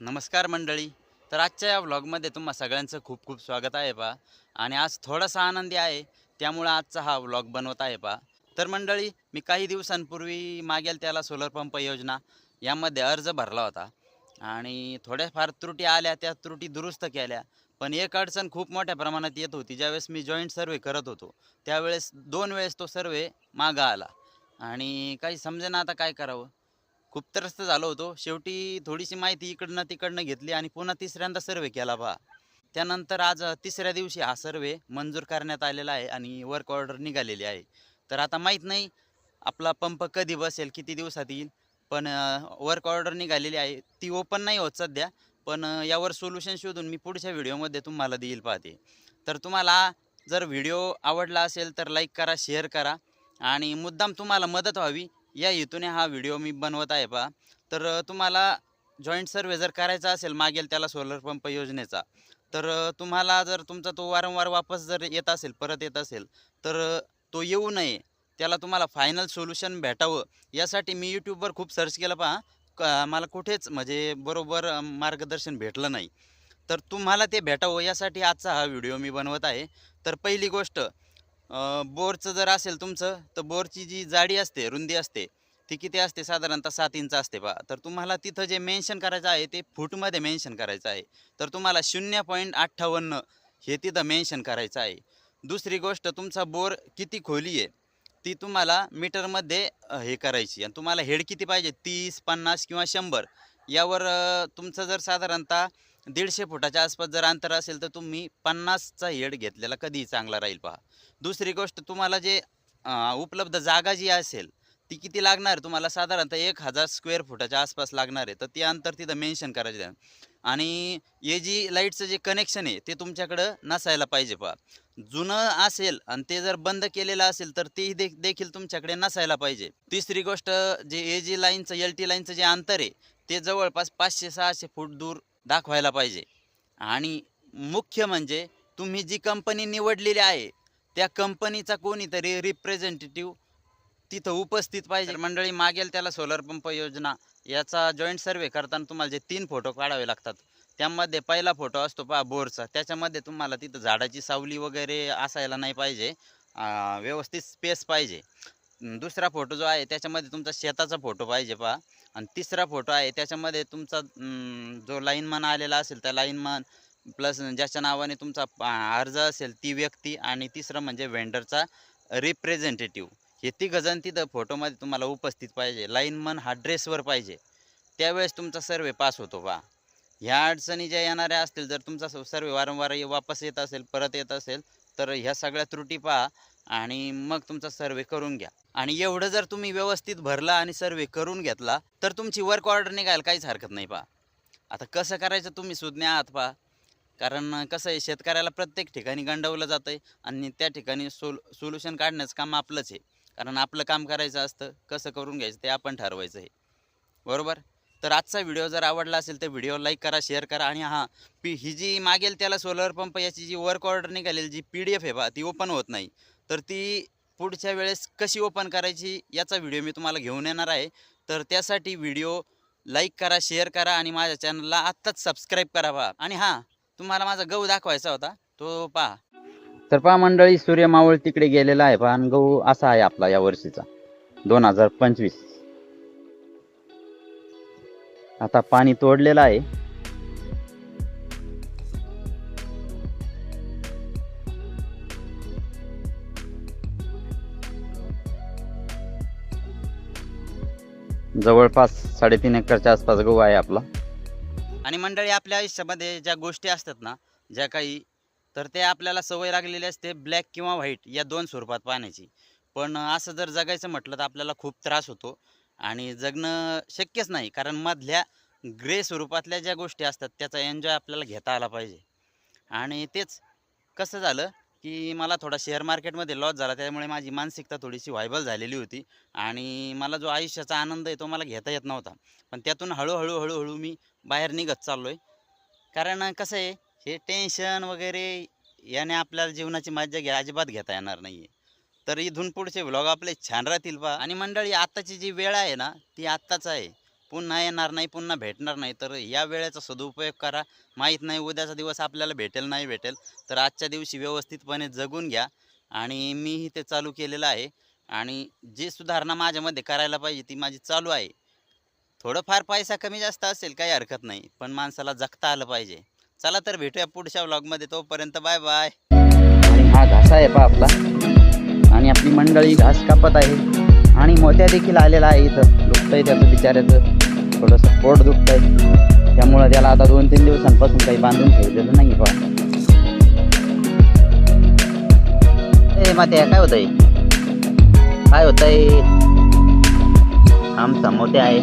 नमस्कार मंडळी. तर आजच्या या व्लॉगमध्ये तुम्हा सगळ्यांचं खूप खूप स्वागत आहे पा आणि आज थोडासा आनंदी आहे त्यामुळं आजचा हा व्लॉग बनवत आहे पा तर मंडळी मी काही दिवसांपूर्वी मागेल त्याला सोलर पंप योजना यामध्ये अर्ज भरला होता. आणि थोड्याफार त्रुटी आल्या त्या त्रुटी दुरुस्त केल्या. पण एक अडचण खूप मोठ्या प्रमाणात येत होती. ज्यावेळेस मी जॉईंट सर्वे करत होतो त्यावेळेस दोन वेळेस तो सर्वे मागं आला. आणि काही समजेना आता काय करावं? खूप त्रस्त झालो होतो. शेवटी थोडीशी माहिती इकडनं तिकडनं घेतली आणि पुन्हा तिसऱ्यांदा सर्वे केला पहा त्यानंतर आज तिसऱ्या दिवशी हा सर्वे मंजूर करण्यात आलेला आहे आणि वर्क ऑर्डर निघालेली आहे. तर आता माहीत नाही आपला पंप कधी बसेल किती दिवसात येईल पण वर्क ऑर्डर निघालेली आहे. ती ओपन नाही होत सध्या पण यावर सोल्युशन शोधून मी पुढच्या व्हिडिओमध्ये तुम्हाला देईल पाहते तर तुम्हाला जर व्हिडिओ आवडला असेल तर लाईक करा शेअर करा आणि मुद्दाम तुम्हाला मदत व्हावी. या हेतूने हा व्हिडिओ मी बनवत आहे पहा. तर तुम्हाला जॉईंट सर्वे जर करायचा असेल मागेल त्याला सोलर पंप योजनेचा तर तुम्हाला जर तुमचा तो वारंवार वापस जर येत असेल परत येत असेल तर तो येऊ नये. त्याला तुम्हाला फायनल सोल्युशन भेटावं. यासाठी मी यूट्यूबवर खूप सर्च केलं पहा. मला कुठेच म्हणजे बरोबर मार्गदर्शन भेटलं नाही. तर तुम्हाला ते भेटावं. यासाठी आजचा हा व्हिडिओ मी बनवत आहे. तर पहिली गोष्ट बोरचं जर असेल तुमचं तर बोरची जी जाडी असते रुंदी असते ती किती असते? साधारणतः सात इंच असते पहा तर तुम्हाला तिथं जे मेन्शन करायचं आहे ते फूटमध्ये मेन्शन करायचं आहे. तर तुम्हाला शून्य पॉईंट अठ्ठावन्न हे तिथं मेन्शन करायचं आहे. दुसरी गोष्ट तुमचा बोर किती खोली आहे ती तुम्हाला मीटरमध्ये हे करायची. आणि तुम्हाला हेड किती पाहिजे? तीस पन्नास किंवा शंभर. यावर तुमचं जर साधारणतः दीडशे फुटाच्या आसपास जर अंतर असेल तर तुम्ही पन्नासचा हेड घेतलेला कधीही चांगला राहील पहा. दुसरी गोष्ट तुम्हाला जे उपलब्ध जागा जी असेल ती किती लागणार? तुम्हाला साधारणतः एक हजार स्क्वेअर फुटाच्या आसपास लागणार आहे. तर ते अंतर तिथं मेन्शन करायचं आहे. आणि हे जी लाईटचं जे कनेक्शन आहे ते तुमच्याकडं नसायला पाहिजे पहा. जुनं असेल आणि ते जर बंद केलेलं असेल तर तेही दे देखील तुमच्याकडे नसायला पाहिजे. तिसरी गोष्ट जे ए जी लाईनचं एल टी लाईनचं जे अंतर आहे ते जवळपास पाचशे सहाशे फूट दूर दाखवायला पाहिजे. आणि मुख्य म्हणजे तुम्ही जी कंपनी निवडलेली आहे त्या कंपनीचा कोणीतरी रिप्रेझेंटेटिव्ह तिथं उपस्थित पाहिजे. मंडळी मागेल त्याला सोलर पंप योजना. याचा जॉईंट सर्वे करताना तुम्हाला जे तीन फोटो काढावे लागतात. त्यामध्ये पहिला फोटो असतो पहा बोरचा. त्याच्यामध्ये तुम्हाला तिथं झाडाची सावली वगैरे असायला नाही पाहिजे. व्यवस्थित स्पेस पाहिजे. दुसरा फोटो जो आहे त्याच्यामध्ये तुमचा शेताचा फोटो पाहिजे पहा. आणि तिसरा फोटो आहे त्याच्यामध्ये तुमचा जो लाईनमन आलेला असेल त्या लाईनमन प्लस ज्याच्या नावाने तुमचा अर्ज असेल ती व्यक्ती आणि तिसरं म्हणजे वेंडरचा रिप्रेझेंटेटिव्ह हे ती जण तिथं फोटोमध्ये तुम्हाला उपस्थित पाहिजे. लाईनमन हा ड्रेसवर पाहिजे. त्यावेळेस तुमचा सर्वे पास होतो बा ह्या अडचणी ज्या येणाऱ्या असतील जर तुमचा सर्वे वारंवार वापस येत असेल परत येत असेल तर ह्या सगळ्या त्रुटी पहा. आणि मग तुमचा सर्वे करून घ्या. आणि एवढं जर तुम्ही व्यवस्थित भरला आणि सर्वे करून घेतला तर तुमची वर्क ऑर्डर निघायला काहीच हरकत नाही पहा. आता कसं करायचं तुम्ही सुज्ञा आहात पहा. कारण कसं आहे शेतकऱ्याला प्रत्येक ठिकाणी गंडवलं जातं आहे आणि त्या ठिकाणी सोल सोल्युशन काढण्याचं काम आपलंच आहे. कारण आपलं काम करायचं असतं कसं करून घ्यायचं ते आपण ठरवायचं आहे. बरोबर? तर आजचा व्हिडिओ जर आवडला असेल तर व्हिडिओ लाईक करा शेअर करा आणि हां पी ही जी मागेल त्याला सोलर पंप याची जी वर्क ऑर्डर निघालेली जी पी डी एफ आहे बा ती ओपन होत नाही. तर ती पुढच्या वेळेस कशी ओपन करायची याचा व्हिडिओ मी तुम्हाला घेऊन येणार आहे. तर त्यासाठी व्हिडिओ लाईक करा शेअर करा आणि माझ्या चॅनलला आत्ताच सबस्क्राईब करा पहा आणि हां तुम्हाला माझा गहू दाखवायचा होता. तो पहा. तर पहा मंडळी सूर्य मावळ तिकडे गेलेला आहे पहा आणि गहू असा आहे आपला या वर्षीचा. दोन हजार पंचवीस. आता पाणी तोडलेलं आहे. जवळपास साडेतीन एकरच्या आसपास गहू आहे आपला. आणि मंडळी आपल्या आयुष्यामध्ये ज्या गोष्टी असतात ना ज्या काही तर ते आपल्याला सवय लागलेली असते ब्लॅक किंवा व्हाईट या दोन स्वरूपात पाहण्याची. पण असं जर जगायचं म्हटलं तर आपल्याला खूप त्रास होतो आणि जगणं शक्यच नाही कारण मधल्या ग्रे स्वरूपातल्या ज्या गोष्टी असतात त्याचा एन्जॉय आपल्याला घेता आला पाहिजे. आणि तेच कसं झालं की मला थोडा शेअर मार्केटमध्ये लॉस झाला त्यामुळे माझी मानसिकता थोडीशी व्हायबल झालेली होती. आणि मला जो आयुष्याचा आनंद आहे तो मला घेता येत नव्हता. पण त्यातून हळूहळू हळूहळू मी बाहेर निघत चाललो आहे कारण कसं आहे हे टेन्शन वगैरे याने आपल्याला जीवनाची मज्जा घ्या अजिबात घेता येणार नाही आहे तर इथून पुढचे व्लॉग आपले छान राहतील बा. आणि मंडळी आत्ताची जी वेळ आहे ना ती आत्ताच आहे. पुन्हा येणार नाही पुन्हा भेटणार नाही तर या वेळेचा सदुपयोग करा. माहीत नाही उद्याचा दिवस आपल्याला भेटेल नाही भेटेल तर आजच्या दिवशी व्यवस्थितपणे जगून घ्या. आणि मीही ते चालू केलेलं आहे. आणि जी सुधारणा माझ्यामध्ये करायला पाहिजे ती माझी चालू आहे. थोडंफार पैसा कमी जास्त असेल काही हरकत नाही पण माणसाला जगता आलं पाहिजे. चला तर भेटूया पुढच्या व्लॉगमध्ये. तोपर्यंत बाय बाय. आणि हा घासा आहे पा आपला. आणि आपली मंडळी घास कापत आहे. आणि मोत्या देखील आलेला आहे इथं दुखतंय त्याचं बिचाऱ्याचं. थोडंसं पोट दुखतंय. त्यामुळं त्याला आता दोन तीन दिवसांपासून काही बांधून ठेवलेलं नाही बा ए मात्या काय होतंय? काय होतंय? आमचा मोठे आहे.